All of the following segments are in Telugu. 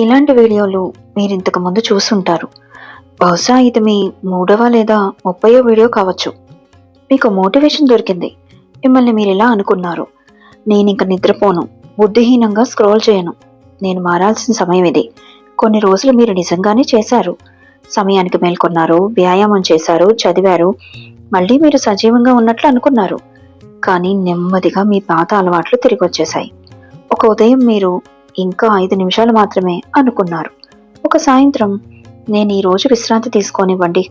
ఇలాంటి వీడియోలు మీరు ఇంతకు ముందు చూసుంటారు. బహుశా ఇది మీ మూడవ లేదా ముప్పయో వీడియో కావచ్చు. మీకు మోటివేషన్ దొరికింది. మిమ్మల్ని మీరు ఇలా అనుకున్నారు. నేను ఇంక నిద్రపోను. బుద్ధిహీనంగా స్క్రోల్ చేయను. నేను మారాల్సిన సమయం ఇది. కొన్ని రోజులు మీరు నిజంగానే చేశారు. సమయానికి మేల్కొన్నారు. వ్యాయామం చేశారు. చదివారు. మళ్ళీ మీరు సజీవంగా ఉన్నట్లు అనుకున్నారు. కానీ నెమ్మదిగా మీ పాత అలవాట్లు తిరిగి వచ్చేశాయి ఒక ఉదయం మీరు ఇంకా ఐదు నిమిషాలు మాత్రమే అనుకున్నారు. ఒక సాయంత్రం నేను ఈ రోజు విశ్రాంతి తీసుకోనివ్వండి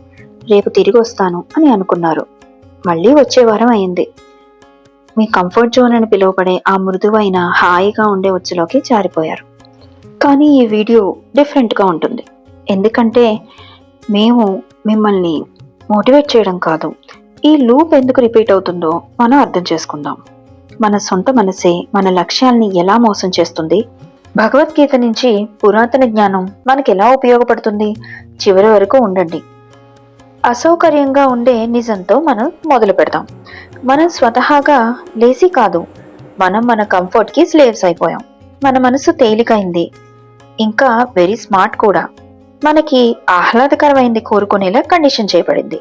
రేపు తిరిగి వస్తాను అని అనుకున్నారు. మళ్ళీ వచ్చే వారం అయింది. మీ కంఫర్ట్ జోన్ అని పిలువబడే ఆ మృదువైన హాయిగా ఉండే ఉచ్చులోకి జారిపోయారు. కానీ ఈ వీడియో డిఫరెంట్గా ఉంటుంది. ఎందుకంటే మేము మిమ్మల్ని మోటివేట్ చేయడం కాదు. ఈ లూప్ ఎందుకు రిపీట్ అవుతుందో మనం అర్థం చేసుకుందాం. మన సొంత మనసే మన లక్ష్యాల్ని ఎలా మోసం చేస్తుంది? భగవద్గీత నుంచి పురాతన జ్ఞానం మనకి ఎలా ఉపయోగపడుతుంది? చివరి వరకు ఉండండి. అసౌకర్యంగా ఉండే నిజంతో మనం మొదలు పెడతాం మనం స్వతహాగా లేసి కాదు మనం మన కంఫర్ట్కి స్లేవ్స్ అయిపోయాం. మన మనసు తేలికైంది. ఇంకా వెరీ స్మార్ట్ కూడా. మనకి ఆహ్లాదకరమైంది కోరుకునేలా కండిషన్ చేయబడింది.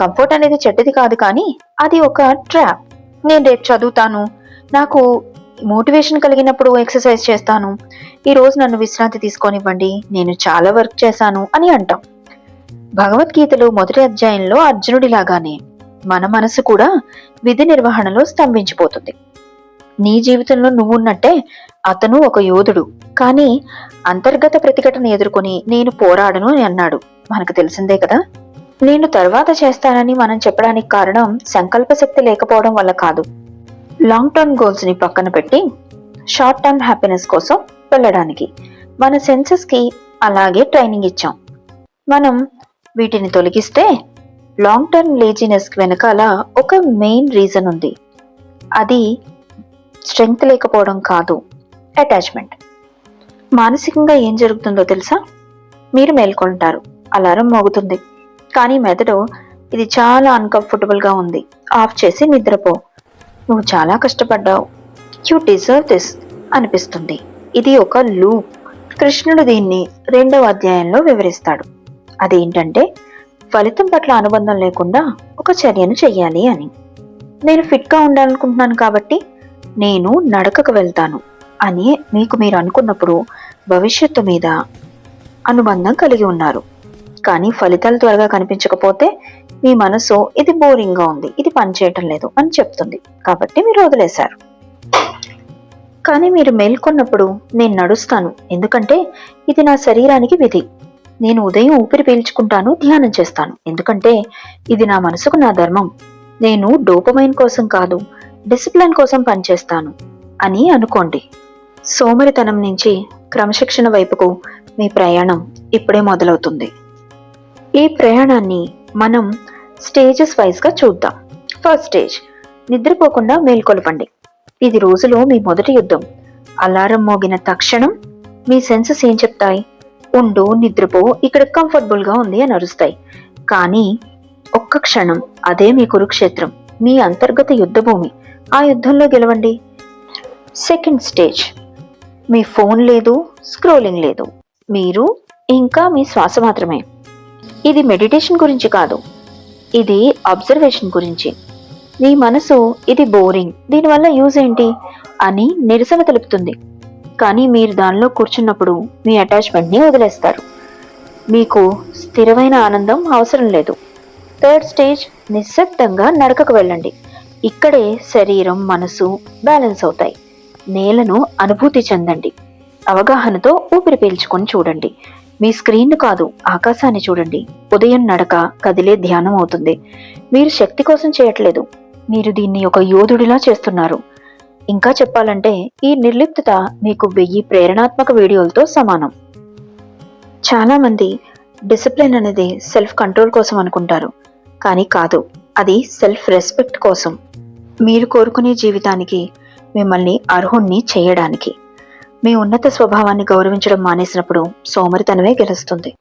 కంఫర్ట్ అనేది చెడ్డది కాదు కానీ అది ఒక ట్రాప్ నేను రేపు చదువుతాను నాకు మోటివేషన్ కలిగినప్పుడు ఎక్సర్సైజ్ చేస్తాను ఈ రోజు నన్ను విశ్రాంతి తీసుకొనివ్వండి. నేను చాలా వర్క్ చేశాను అని అంటాం. భగవద్గీతలో మొదటి అధ్యాయంలో అర్జునుడిలాగానే మన మనసు కూడా విధి నిర్వహణలో స్తంభించిపోతుంది. నీ జీవితంలో నువ్వున్నట్టే అతను ఒక యోధుడు. కానీ అంతర్గత ప్రతిఘటన ఎదుర్కొని నేను పోరాడను అని అన్నాడు. మనకు తెలిసిందే కదా? నేను తర్వాత చేస్తానని మనం చెప్పడానికి కారణం సంకల్ప శక్తి లేకపోవడం వల్ల కాదు. లాంగ్ టర్మ్ గోల్స్ని పక్కన పెట్టి షార్ట్ టర్మ్ హ్యాపీనెస్ కోసం వెళ్ళడానికి మన సెన్సెస్కి అలాగే ట్రైనింగ్ ఇచ్చాం. మనం వీటిని తొలగిస్తే లాంగ్ టర్మ్ లేజినెస్కి వెనకాల ఒక మెయిన్ రీజన్ ఉంది. అది స్ట్రెంగ్త్ లేకపోవడం కాదు అటాచ్మెంట్ మానసికంగా ఏం జరుగుతుందో తెలుసా? మీరు మేల్కొంటారు అలారం మోగుతుంది. కానీ మెదడు ఇది చాలా అన్కంఫర్టబుల్గా ఉంది. ఆఫ్ చేసి నిద్రపో. నువ్వు చాలా కష్టపడ్డావు. యూ డిజర్వ్ దిస్ అనిపిస్తుంది. ఇది ఒక లూప్. కృష్ణుడు దీన్ని రెండవ అధ్యాయంలో వివరిస్తాడు. అదేంటంటే ఫలితం పట్ల అనుబంధం లేకుండా ఒక చర్యను చెయ్యాలి అని. నేను ఫిట్గా ఉండాలనుకుంటున్నాను కాబట్టి నేను నడకకు వెళ్తాను అని మీకు మీరు అనుకున్నప్పుడు భవిష్యత్తు మీద అనుబంధం కలిగి ఉన్నారు. కానీ ఫలితాలు త్వరగా కనిపించకపోతే మీ మనసు ఇది బోరింగ్గా ఉంది ఇది పనిచేయటం లేదు అని చెప్తుంది. కాబట్టి మీరు వదిలేశారు. కానీ మీరు మేల్కొన్నప్పుడు నేను నడుస్తాను. ఎందుకంటే ఇది నా శరీరానికి విధి. నేను ఉదయం ఊపిరి పీల్చుకుంటాను ధ్యానం చేస్తాను. ఎందుకంటే ఇది నా మనసుకు నా ధర్మం. నేను డోపమైన్ కోసం కాదు డిసిప్లిన్ కోసం పనిచేస్తాను అని అనుకోండి. సోమరితనం నుంచి క్రమశిక్షణ వైపుకు మీ ప్రయాణం ఇప్పుడే మొదలవుతుంది. ఈ ప్రయాణాన్ని మనం స్టేజెస్ వైజ్గా చూద్దాం. ఫస్ట్ స్టేజ్ నిద్రపోకుండా మేల్కొలపండి. ఇది రోజులో మీ మొదటి యుద్ధం. అలారం మోగిన తక్షణం మీ సెన్సెస్ ఏం చెప్తాయి? ఉండు నిద్రపో ఇక్కడ కంఫర్టబుల్గా ఉంది అని అరుస్తాయి. కానీ ఒక్క క్షణం అదే మీ కురుక్షేత్రం మీ అంతర్గత యుద్ధభూమి. ఆ యుద్ధంలో గెలవండి. Second stage. మీ ఫోన్ లేదు స్క్రోలింగ్ లేదు. మీరు ఇంకా మీ శ్వాస మాత్రమే. ఇది మెడిటేషన్ గురించి కాదు. ఇది అబ్జర్వేషన్ గురించి. మీ మనసు ఇది బోరింగ్. దీనివల్ల యూజ్ ఏంటి? అని నిరసన తెలుపుతుంది. కానీ మీరు దానిలో కూర్చున్నప్పుడు మీ అటాచ్మెంట్ని వదిలేస్తారు. మీకు స్థిరమైన ఆనందం అవసరం లేదు. థర్డ్ స్టేజ్ నిశ్శబ్దంగా నడకకు వెళ్ళండి. ఇక్కడే శరీరం మనసు బ్యాలెన్స్ అవుతాయి. నేలను అనుభూతి చెందండి. అవగాహనతో ఊపిరి పీల్చుకొని చూడండి. మీ స్క్రీన్ కాదు ఆకాశాన్ని చూడండి. ఉదయం నడక కదిలే ధ్యానం అవుతుంది. మీరు శక్తి కోసం చేయట్లేదు. మీరు దీన్ని ఒక యోధుడిలా చేస్తున్నారు. ఇంకా చెప్పాలంటే ఈ నిర్లిప్తత మీకు వెయ్యి ప్రేరణాత్మక వీడియోలతో సమానం. చాలా మంది డిసిప్లిన్ అనేది సెల్ఫ్ కంట్రోల్ కోసం అనుకుంటారు. కానీ కాదు అది సెల్ఫ్ రెస్పెక్ట్ కోసం. మీరు కోరుకునే జీవితానికి మిమ్మల్ని అర్హుణ్ణి చేయడానికి. మీ ఉన్నత స్వభావాన్ని గౌరవించడం మానేసినప్పుడు సోమరితనమే గెలుస్తుంది.